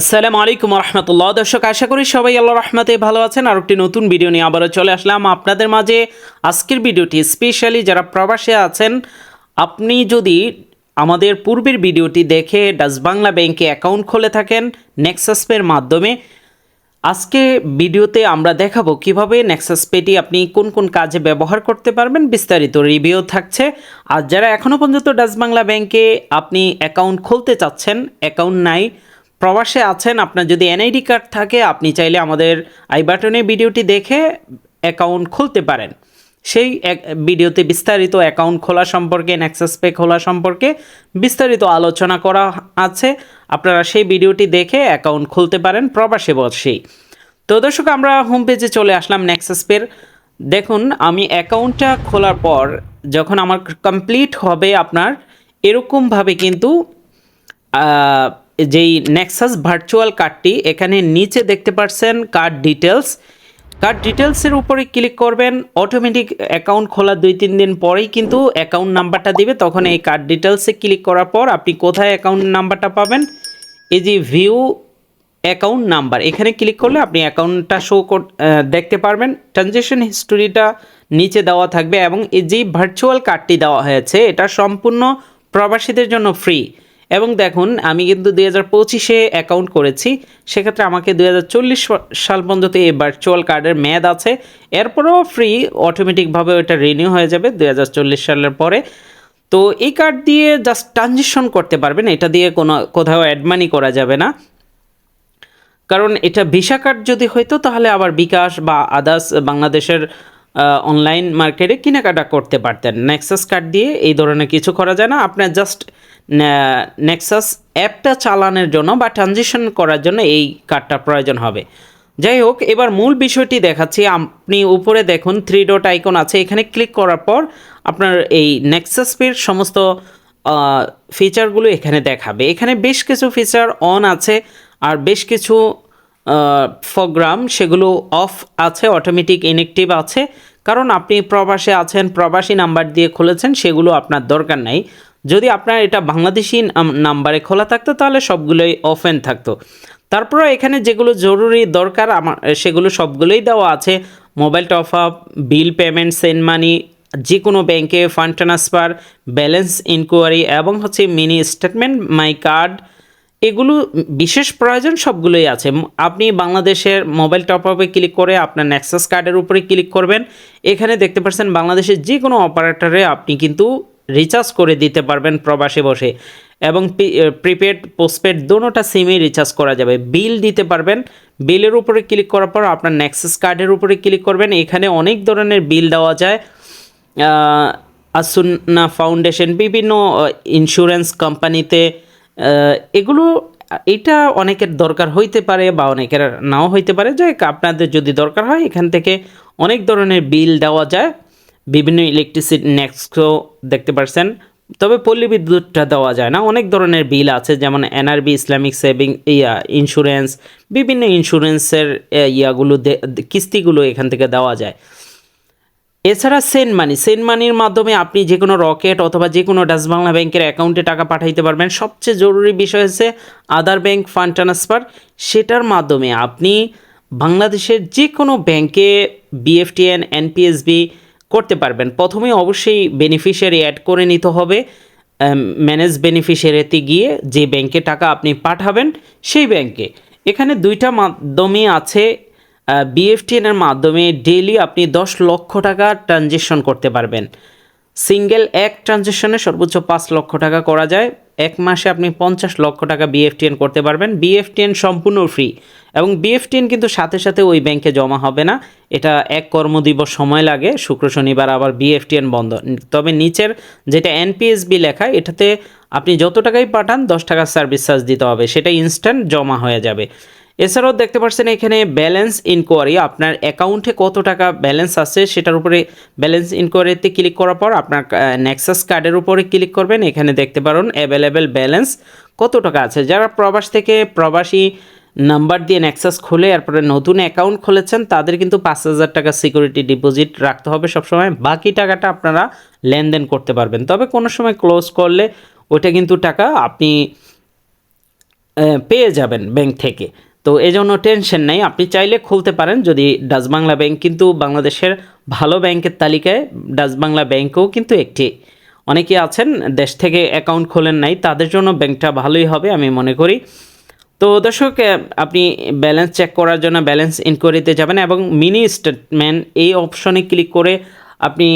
আসসালামু আলাইকুম রহমতুল্লাহ দর্শক, আশা করি সবাই আল্লাহ রহমতে ভালো আছেন। আর একটি নতুন ভিডিও নিয়ে আবারও চলে আসলাম। আপনাদের মাঝে আজকের ভিডিওটি স্পেশালি যারা প্রবাসে আছেন, আপনি যদি আমাদের পূর্বের ভিডিওটি দেখে ডাচ বাংলা ব্যাংকে অ্যাকাউন্ট খুলে থাকেন নেক্সাস পের মাধ্যমে, আজকে ভিডিওতে আমরা দেখাবো কীভাবে নেক্সাস পেটি আপনি কোন কোন কাজে ব্যবহার করতে পারবেন, বিস্তারিত রিভিউ থাকছে। আর যারা এখনও পর্যন্ত ডাচ বাংলা ব্যাংকে আপনি অ্যাকাউন্ট খুলতে চাচ্ছেন অ্যাকাউন্ট নাই প্রবাসে আছেন, আপনার যদি এনআইডি কার্ড থাকে, আপনি চাইলে আমাদের আই বাটনে ভিডিওটি দেখে অ্যাকাউন্ট খুলতে পারেন। সেই ভিডিওতে বিস্তারিত অ্যাকাউন্ট খোলা সম্পর্কে নেক্সাস পে খোলা সম্পর্কে বিস্তারিত আলোচনা করা আছে। আপনারা সেই ভিডিওটি দেখে অ্যাকাউন্ট খুলতে পারেন প্রবাসে বসেই। তো দর্শক, আমরা হোম পেজে চলে আসলাম নেক্সাস পের দেখুন, আমি অ্যাকাউন্টটা খোলার পর যখন আমার কমপ্লিট হবে আপনার, এরকমভাবে কিন্তু যেই নেক্সাস ভার্চুয়াল কার্ডটি এখানে নিচে দেখতে পাচ্ছেন কার্ড ডিটেলস কার্ড ডিটেলসের উপরে ক্লিক করবেন অটোমেটিক অ্যাকাউন্ট খোলা দুই তিন দিন পরেই কিন্তু অ্যাকাউন্ট নাম্বারটা দিবে। তখন এই কার্ড ডিটেলসে ক্লিক করার পর আপনি কোথায় অ্যাকাউন্ট নাম্বারটা পাবেন? এই যে ভিউ অ্যাকাউন্ট নাম্বার এখানে ক্লিক করলে আপনি অ্যাকাউন্টটা শো দেখতে পারবেন। ট্রানজ্যাকশন হিস্টোরিটা নিচে দেওয়া থাকবে এবং এই যে ভার্চুয়াল কার্ডটি দেওয়া হয়েছে, এটা সম্পূর্ণ প্রবাসীদের জন্য ফ্রি এবং দেখুন, আমি কিন্তু দুই হাজার পঁচিশে অ্যাকাউন্ট করেছি। সেক্ষেত্রে আমাকে দুই হাজার চল্লিশ সাল পর্যন্ত এই ভার্চুয়াল কার্ডের মেয়াদ আছে। এরপরেও ফ্রি অটোমেটিকভাবে ওটা রিনিউ হয়ে যাবে দুই হাজার চল্লিশ সালের পরে। তো এই কার্ড দিয়ে জাস্ট ট্রানজিশন করতে পারবেন, এটা দিয়ে কোনো, কোথাও অ্যাড মানি করা যাবে না। কারণ এটা ভিসা কার্ড যদি হইতো, তাহলে আবার বিকাশ বা আদার্স বাংলাদেশের অনলাইন মার্কেটে কেনাকাটা করতে পারতেন। নেক্সাস কার্ড দিয়ে এই ধরনের কিছু করা যায় না। আপনার জাস্ট নেক্সাস অ্যাপটা চালানোর জন্য বা ট্রানজিশন করার জন্য এই কার্ডটা প্রয়োজন হবে। যাই হোক, এবার মূল বিষয়টি দেখাচ্ছি। আপনি উপরে দেখুন থ্রি ডট আইকন আছে। এখানে ক্লিক করার পর আপনার এই নেক্সাস পের সমস্ত ফিচারগুলো এখানে দেখাবে। এখানে বেশ কিছু ফিচার অন আছে আর বেশ কিছু প্রোগ্রাম সেগুলো অফ আছে অটোমেটিক ইনেকটিভ আছে। কারণ আপনি প্রবাসে আছেন, প্রবাসী নাম্বার দিয়ে খুলেছেন, সেগুলো আপনার দরকার নাই। যদি আপনার এটা বাংলাদেশি নাম- নাম্বারে খোলা থাকতো, তাহলে সবগুলোই অফেন থাকতো। তারপরে এখানে যেগুলো জরুরি দরকার, আমার, সেগুলো সবগুলোই দেওয়া আছে। Mobile top up bill payment send money যে কোনো ব্যাংকে ফান্ড ট্রান্সফার ব্যালেন্স ইনকোয়ারি এবং হচ্ছে মিনি স্টেটমেন্ট মাই কার্ড এগুলো বিশেষ প্রয়োজন সবগুলোই আছে। আপনি বাংলাদেশের মোবাইল টপ আপে ক্লিক করে আপনার নেক্সাস কার্ডের উপরে ক্লিক করবেন। এখানে দেখতে পাচ্ছেন বাংলাদেশের যে কোনো অপারেটরে আপনি কিন্তু রিচার্জ করে দিতে পারবেন প্রবাসে বসে। এবং প্রিপেড পোস্টপেড দোনোটা সিমে রিচার্জ করা যাবে। বিল দিতে পারবেন। বিলের উপরে ক্লিক করার পর আপনার নেক্সাস কার্ডের উপরে ক্লিক করবেন। এখানে অনেক ধরনের বিল দেওয়া যায়। আসুন্না ফাউন্ডেশন বিভিন্ন ইন্স্যুরেন্স কোম্পানিতে এগুলো, এটা অনেকের দরকার হইতে পারে বা অনেকের নাও হইতে পারে। যে আপনাদের যদি দরকার হয়, এখান থেকে অনেক ধরনের বিল দেওয়া যায়। বিভিন্ন ইলেকট্রিসিটি নেক্সটও দেখতে পারছেন। তবে পল্লী বিদ্যুৎটা দেওয়া যায় না। অনেক ধরনের বিল আছে, যেমন এনআরবি ইসলামিক সেভিং ইয়া ইন্স্যুরেন্স বিভিন্ন ইন্স্যুরেন্সের ইয়াগুলো কিস্তিগুলো এখান থেকে দেওয়া যায়। এছাড়া সেন্ড মানি সেন্ড মানির মাধ্যমে আপনি যে কোনো রকেট অথবা যে কোনো ডাচ বাংলা ব্যাংকের অ্যাকাউন্টে টাকা পাঠাইতে পারবেন। সবচেয়ে জরুরি বিষয় হচ্ছে আদার ব্যাংক ফান্ড ট্রান্সফার সেটার মাধ্যমে আপনি বাংলাদেশের যে কোনো ব্যাংকে বিএফটিএন এনপিএসবি করতে পারবেন। প্রথমে অবশ্যই বেনিফিশিয়ারি অ্যাড করে নিতে হবে। ম্যানেজ বেনিফিশিয়ারিতে গিয়ে যে ব্যাংকে টাকা আপনি পাঠাবেন, সেই ব্যাংকে এখানে দুইটা মাধ্যমে আছে। বিএফটিএনের মাধ্যমে ডেইলি আপনি দশ লক্ষ টাকা ট্রানজেকশন করতে পারবেন। সিঙ্গেল এক ট্রানজেকশনে সর্বোচ্চ পাঁচ লক্ষ টাকা করা যায়। এক মাসে আপনি পঞ্চাশ লক্ষ টাকা বিএফটিএন করতে পারবেন। বিএফটিএন সম্পূর্ণ ফ্রি এবং বিএফটিএন কিন্তু সাথে সাথে ওই ব্যাংকে জমা হবে না। এটা এক কর্মদিবস সময় লাগে। শুক্র, শনিবার আবার বিএফটিএন বন্ধ। তবে নিচের যেটা এনপিএসবি লেখা এটাতে আপনি যত টাকাই পাঠান, দশ টাকার সার্ভিস চার্জ দিতে হবে। সেটা ইনস্ট্যান্ট জমা হয়ে যাবে। এছাড়াও দেখতে পাচ্ছেন এখানে ব্যালেন্স ইনকোয়ারি আপনার অ্যাকাউন্টে কত টাকা ব্যালেন্স আছে সেটার উপরে ব্যালেন্স ইনকোয়ারিতে ক্লিক করার পর আপনার নেক্সাস কার্ডের উপরে ক্লিক করবেন। এখানে দেখতে পারেন অ্যাভেলেবেল ব্যালেন্স কত টাকা আছে। যারা প্রবাস থেকে প্রবাসী নাম্বার দিয়ে নেক্সাস খুলে, এরপরে নতুন অ্যাকাউন্ট খুলেছেন, তাদের কিন্তু পাঁচ হাজার টাকা সিকিউরিটি ডিপোজিট রাখতে হবে সবসময়। বাকি টাকাটা আপনারা লেনদেন করতে পারবেন। তবে কোনো সময় ক্লোজ করলে ওইটা কিন্তু টাকা আপনি পেয়ে যাবেন ব্যাংক থেকে। তো এই জন্য টেনশন নেই। আপনি চাইলে খুলতে পারেন যদি ডাচ বাংলা ব্যাংক, কিন্তু বাংলাদেশের ভালো ব্যাংকের তালিকায় ডাচ বাংলা ব্যাংকও কিন্তু একটি। অনেকে আছেন, দেশ থেকে অ্যাকাউন্ট খোলেন নাই, তাদের জন্য ব্যাংকটা ভালোই হবে আমি মনে করি। তো দর্শক আপনি ব্যালেন্স চেক করার জন্য ব্যালেন্স ইনকোয়ারিতে যাবেন এবং মিনি স্টেটমেন্ট এই অপশনে ক্লিক করে আপনি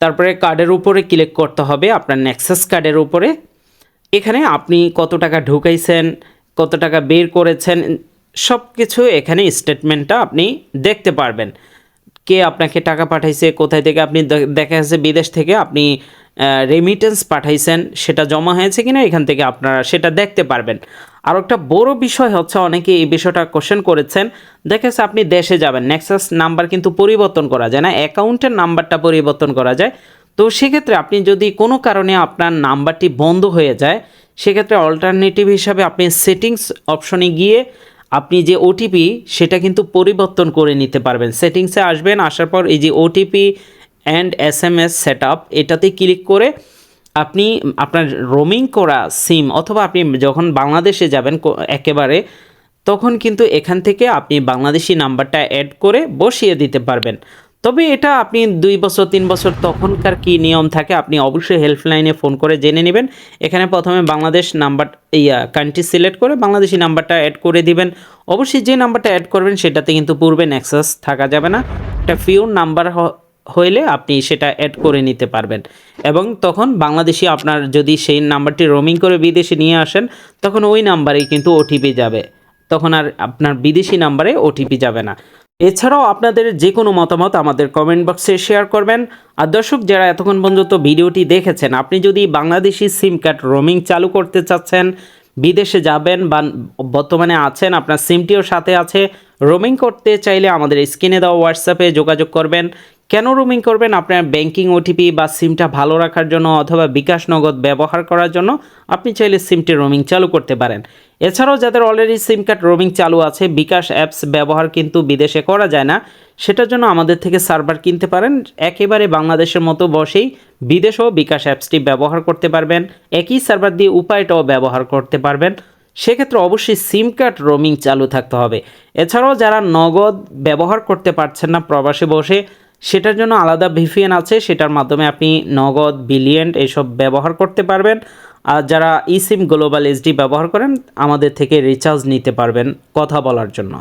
তারপরে কার্ডের উপরে ক্লিক করতে হবে, আপনার নেক্সাস কার্ডের উপরে। এখানে আপনি কত টাকা ঢুকাইছেন কত টাকা বের করেছেন সব কিছু এখানে স্টেটমেন্টটা আপনি দেখতে পারবেন। কে আপনাকে টাকা পাঠাইছে, কোথায় থেকে আপনি দেখা যাচ্ছে বিদেশ থেকে আপনি রেমিটেন্স পাঠাইছেন, সেটা জমা হয়েছে কিনা এখান থেকে আপনারা সেটা দেখতে পারবেন। আর একটা বড় বিষয় হচ্ছে অনেকে এই বিষয়টা কোশ্চেন করেছেন, দেখা যাচ্ছে আপনি দেশে যাবেন নেক্সাস নাম্বার কিন্তু পরিবর্তন করা যায় না, অ্যাকাউন্টের নাম্বারটা পরিবর্তন করা যায়। তো সেক্ষেত্রে আপনি যদি কোনো কারণে আপনার নাম্বারটি বন্ধ হয়ে যায় সেক্ষেত্রে অল্টারনেটিভ হিসাবে আপনি সেটিংস অপশনে গিয়ে আপনি যে ওটিপি সেটা কিন্তু পরিবর্তন করে নিতে পারবেন। সেটিংসে আসবেন, আসার পর এই যে OTP and S M S set up এটাতে ক্লিক করে আপনি আপনার রোমিং করা সিম অথবা আপনি যখন বাংলাদেশে যাবেন একেবারে, তখন কিন্তু এখান থেকে আপনি বাংলাদেশি নাম্বারটা অ্যাড করে বসিয়ে দিতে পারবেন। তবে এটা আপনি দুই বছর, তিন বছর তখনকার কি নিয়ম থাকে, আপনি অবশ্যই হেল্পলাইনে ফোন করে জেনে নেবেন। এখানে প্রথমে বাংলাদেশ নাম্বার, ইয়া কান্ট্রি সিলেক্ট করে বাংলাদেশি নাম্বারটা অ্যাড করে দিবেন। অবশ্যই যে নাম্বারটা অ্যাড করবেন, সেটাতে কিন্তু পূর্বে নেক্সাস থাকা যাবে না। একটা ফিউর নাম্বার হইলে আপনি সেটা অ্যাড করে নিতে পারবেন। এবং তখন বাংলাদেশি আপনার যদি সেই নাম্বারটি রোমিং করে বিদেশে নিয়ে আসেন, তখন ওই নাম্বারেই কিন্তু ওটিপি যাবে। তখন আর আপনার বিদেশি নাম্বারে ওটিপি যাবে না। এছাড়াও আপনাদের যে কোনো মতামত আমাদের কমেন্ট বক্সে শেয়ার করবেন। আর দর্শক, যারা এতক্ষণ পর্যন্ত ভিডিওটি দেখেছেন, আপনি যদি বাংলাদেশি সিম কার্ড রোমিং চালু করতে চাচ্ছেন, বিদেশে যাবেন বা বর্তমানে আছেন, আপনার সিমটিও সাথে আছে রোমিং করতে চাইলে আমাদের স্ক্রিনে দেওয়া হোয়াটসঅ্যাপে যোগাযোগ করবেন। কেন রোমিং করবেন? আপনার ব্যাংকিং ওটিপি বা সিমটা ভালো রাখার জন্য অথবা বিকাশ নগদ ব্যবহার করার জন্য আপনি চাইলে সিমটি রোমিং চালু করতে পারেন। এছাড়াও যাদের অলরেডি সিম কার্ড রোমিং চালু আছে, বিকাশ অ্যাপস ব্যবহার কিন্তু বিদেশে করা যায় না, সেটার জন্য আমাদের থেকে সার্ভার কিনতে পারেন। একেবারে বাংলাদেশের মতো বসেই বিদেশেও বিকাশ অ্যাপসটি ব্যবহার করতে পারবেন। একই সার্ভার দিয়ে উপায়টাও ব্যবহার করতে পারবেন। সেক্ষেত্রে অবশ্যই সিম কার্ড রোমিং চালু থাকতে হবে। এছাড়াও যারা নগদ ব্যবহার করতে পারছেন না, প্রবাসে বসে সেটার জন্য আলাদা ভিফিএন আছে, সেটার মাধ্যমে আপনি নগদ, বিলিয়েন্ট এসব ব্যবহার করতে পারবেন। আর যারা ইসিম সিম গ্লোবাল এসডি ব্যবহার করেন, আমাদের থেকে রিচার্জ নিতে পারবেন কথা বলার জন্য।